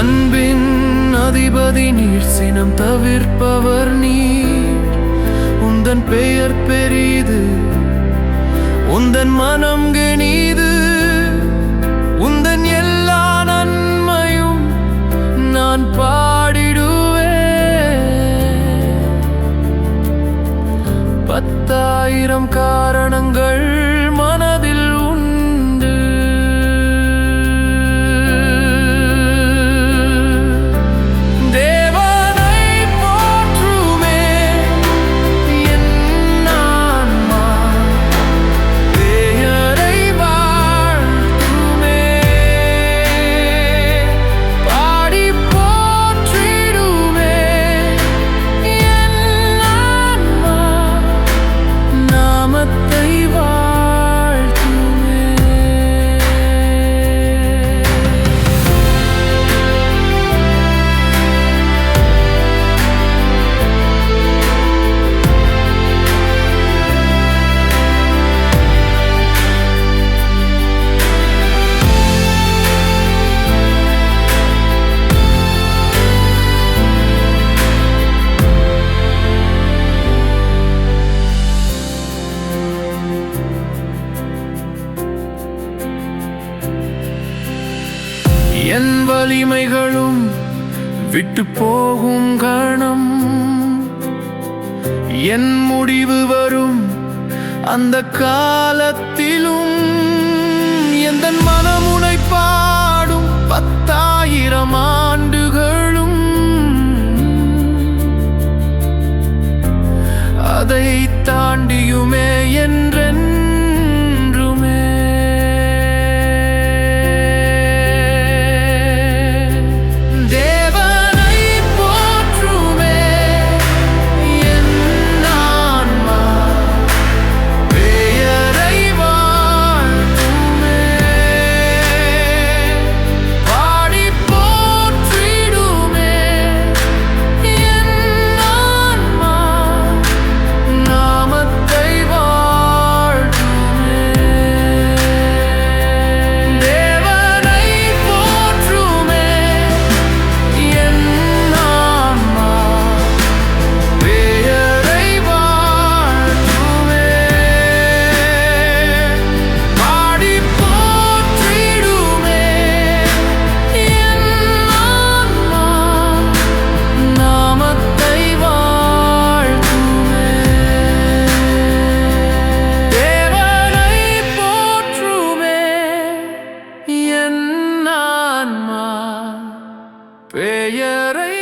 அன்பின் அதிபதி நீர் சினம் தவிர்ப்பவர் நீர். உந்தன் பெயர் பெரிது உந்தன் மனம் கெனீது உந்தன் எல்லா நன்மையும் நான் பாடிடுவேன். பத்தாயிரம் என் வலிமைகளும் விட்டு போகும் கணம். என் முடிவு வரும் அந்த காலத்திலும். எந்த மனமுனை பாடும் பத்தாயிரம் ஆண்டுகளும். அதை தாண்டியுமே என் ஆன்மா பெயரை